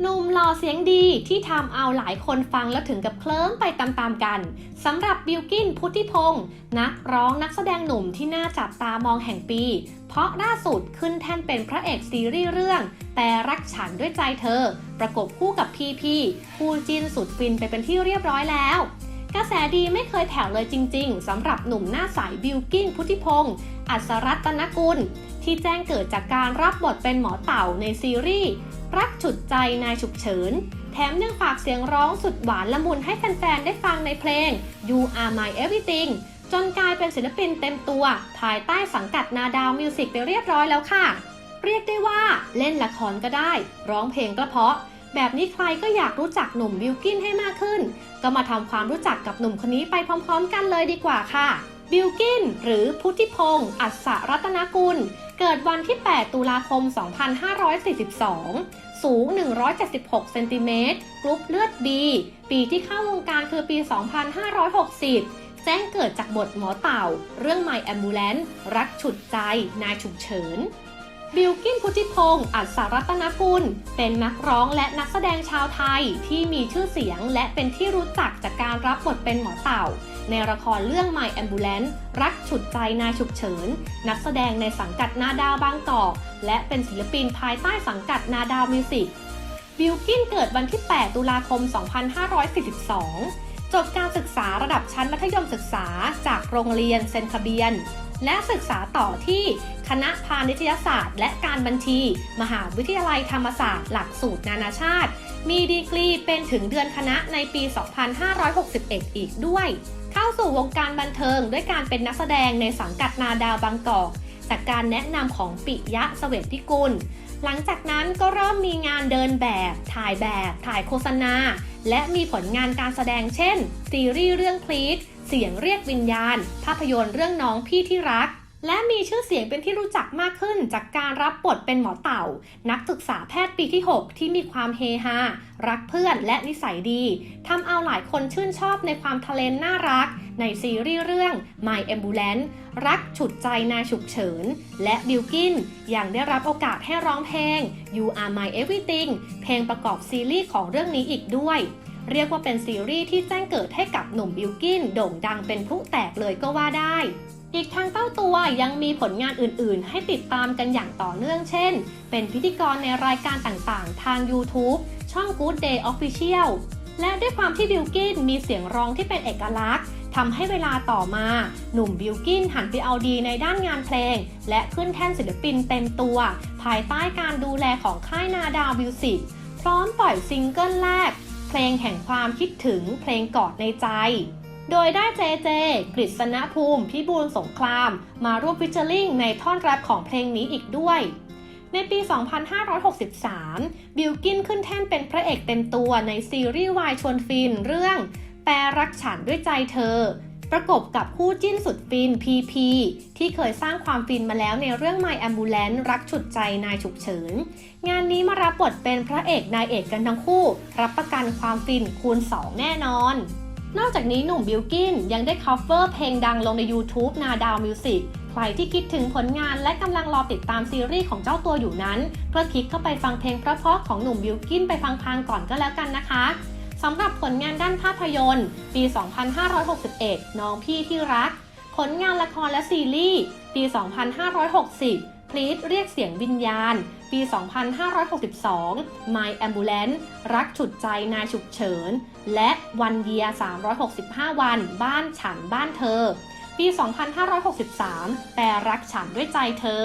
หนุ่มหล่อเสียงดีที่ทำเอาหลายคนฟังแล้วถึงกับเคลิ้มไปตามๆกันสำหรับบิลกินพุทธิพงศ์นักร้องนักแสดงหนุ่มที่น่าจับตามองแห่งปี เพราะล่าสุดขึ้นแท่นเป็นพระเอกซีรีส์เรื่อง แต่รักฉันด้วยใจเธอ ประกบคู่กับพีพีคู่จินสุดฟินไปเป็นที่เรียบร้อยแล้ว กระแสดีไม่เคยแผ่วเลยจริงๆสำหรับหนุ่มหน้าใสบิลกินพุทธิพงศ์อัศรัตนกุลที่แจ้งเกิดจากการรับบทเป็นหมอเต่าในซีรีส์ รักฉุดใจนายฉุกเฉิน แถมยังฝากเสียงร้องสุดหวานละมุนให้แฟนๆ ได้ฟังในเพลง You Are My Everything จนกลายเป็นศิลปินเต็มตัว ภายใต้สังกัดนาดาวมิวสิกไปเรียบร้อยแล้วค่ะ เรียกได้ว่าเล่นละครก็ได้ ร้องเพลงก็เพราะ แบบนี้ใครก็อยากรู้จักหนุ่มบิลกินให้มากขึ้น ก็มาทำความรู้จักกับหนุ่มคนนี้ไปพร้อม ๆ กันเลยดีกว่าค่ะบิลกิน หรือพุทธิพงศ์อัศรัตนกุล เกิดวันที่ 8 ตุลาคม 2542 สูง 176 เซนติเมตร กรุ๊ปเลือดดีปีที่เข้าวงการคือปี 2560 แจ้งเกิดจากบทหมอเต่า เรื่อง My Ambulance รักฉุดใจ นายฉุกเฉิน บิลกินพุทธิพงศ์อัศรัตนกุล เป็นนักร้องและนักแสดงชาวไทยที่มีชื่อเสียงและเป็นที่รู้จักจากการรับบทเป็นหมอเต่า ในละครเรื่อง My Ambulance รักฉุดใจนายฉุกเฉิน นักแสดงในสังกัดนาดาวบางกอก และเป็นศิลปินภายใต้สังกัดนาดาวมิวสิกบิลกินเกิดวันที่ 8 ตุลาคม 2542 จบการศึกษาระดับชั้นมัธยมศึกษาจากโรงเรียนเซนคาเบียน และศึกษาต่อที่คณะพาณิชยศาสตร์ และการบัญชี มหาวิทยาลัยธรรมศาสตร์หลักสูตรนานาชาติ มีดีกรีเป็นถึงเดือนคณะในปี 2561 อีกด้วย เข้าสู่วงการบันเทิงด้วยการเป็นนักแสดงในสังกัดนาดาวบางกอกจากการแนะนำของปิยะเสวตพิกุล หลังจากนั้นก็เริ่มมีงานเดินแบบ ถ่ายแบบ ถ่ายโฆษณา และมีผลงานการแสดงเช่น ซีรีส์เรื่องคลีตเสียงเรียกวิญญาณ ภาพยนตร์เรื่องน้องพี่ที่รัก และมีชื่อเสียงเป็นที่รู้จักมากขึ้นจากการรับบทเป็นหมอเต่า นักศึกษาแพทย์ปีที่ 6 ที่มีความเฮฮารักเพื่อนและนิสัยดีทำเอาหลายคนชื่นชอบในความทะเลนน่ารัก ในซีรีส์เรื่อง My Ambulance รักฉุดใจนายฉุกเฉิน และบิลกินยังได้รับโอกาสให้ร้องเพลง You Are My Everything เพลงประกอบซีรีส์ของเรื่องนี้อีกด้วยเรียกว่าเป็นซีรีส์ที่แจ้งเกิดให้กับหนุ่มบิลกินโด่งดังเป็นพลุแตกเลยก็ว่าได้ อีกทางเต้าตัวยังมีผลงานอื่นๆ ให้ติดตามกันอย่างต่อเนื่องเช่น เป็นพิธีกรในรายการต่างๆ ทาง YouTube ช่อง Good Day Official และด้วยความที่บิลกินมีเสียงร้องที่เป็นเอกลักษณ์ทำให้เวลาต่อมา หนุ่มบิลกินหันไปเอาดีในด้านงานเพลง และขึ้นแท่นศิลปินเต็มตัว ภายใต้การดูแลของค่ายนาดาวมิวสิกพร้อมปล่อยซิงเกิลแรก เพลงแห่งความคิดถึงเพลงกอดในใจ โดยได้เจเจ กฤษณภูมิ พิบูลสงคราม มาร่วมฟิชเชอร์ลิงในท่อนแรปของเพลงนี้อีกด้วย ในปี 2563 บิลกินขึ้นแท่นเป็นพระเอกเต็มตัวในซีรีส์วายชวนฟินเรื่อง แปรรักฉันด้วยใจเธอ ประกบกับคู่จิ้นสุดฟินพีพีที่เคยสร้างความฟินมาแล้วในเรื่อง My Ambulance รักฉุดใจนายฉุกเฉิน งานนี้มารับบทเป็นพระเอกนายเอกกันทั้งคู่ รับประกันความฟินคูณ 2 แน่นอน นอกจากนี้หนุ่มบิลกินยังได้ cover เพลงดังลงใน YouTube นาดาวมิวสิกใครที่คิดถึงผลงานและกำลังรอติดตามซีรีส์ของเจ้าตัวอยู่นั้น ก็คลิกเข้าไปฟังเพลงเพราะๆของหนุ่มบิลกินไปฟังพางก่อนก็แล้วกันนะคะสำหรับผลงานด้านภาพยนตร์ ปี 2561 น้องพี่ที่รัก ผลงานละครและซีรีส์ ปี 2560 พลีทเรียกเสียงวิญญาณ ปี 2562 My Ambulance รักฉุดใจนายฉุกเฉิน และวันเยีย 365 วัน บ้านฉันบ้านเธอ ปี 2563 แต่รักฉันด้วยใจเธอ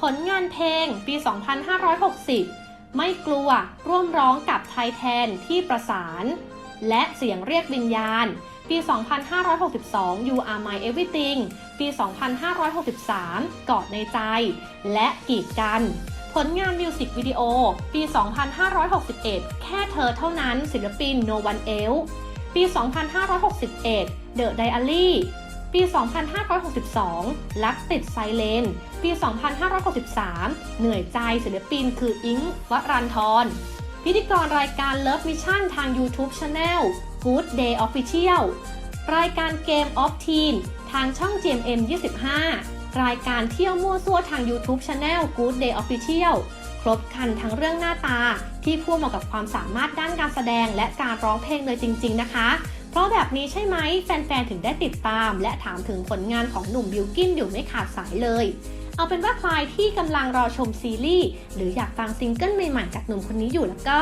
ผลงานเพลงปี 2560 ไม่กลัวร่วมร้องกับไทยแทนที่ประสาน และเสียงเรียกวิญญาณ ปี 2562 You Are My Everything ปี 2563 กอดในใจ และกีดกัน ผลงานมิวสิกวิดีโอ ปี 2561 แค่เธอเท่านั้น ศิลปิน No One Else ปี 2561 The Diary ปี 2562รักติดไซเลน ปี 2563 เหนื่อยใจศิลปินคืออิงค์วรันทร พิธีกรรายการ Love Mission ทาง YouTube Channel Good Day Official รายการ Game of Teen ทางช่อง GMM 25 รายการเที่ยวมั่วซั่วทาง YouTube Channel Good Day Official ครบครันทั้งเรื่องหน้าตา ที่พ่วงมากับความสามารถด้านการแสดงและการร้องเพลงเลยจริง ๆ นะคะ เพราะแบบนี้ใช่ไหมแฟนๆ ถึงได้ติดตาม และถามถึงผลงานของหนุ่มบิวกินอยู่ไม่ขาดสายเลย เอาเป็นว่าใครที่กำลังรอชมซีรีส์หรืออยากฟังซิงเกิลใหม่ๆจากหนุ่มคนนี้อยู่แล้วก็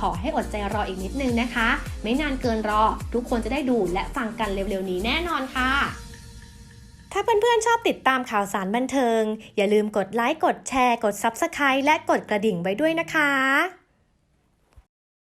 ขอให้อดใจรออีกนิดนึงนะคะ ไม่นานเกินรอ ทุกคนจะได้ดูและฟังกันเร็วๆนี้แน่นอนค่ะถ้าเพื่อนๆชอบติดตามข่าวสารบันเทิง อย่าลืมกดไลค์ กดแชร์ กด Subscribe และกดกระดิ่งไว้ด้วยนะคะ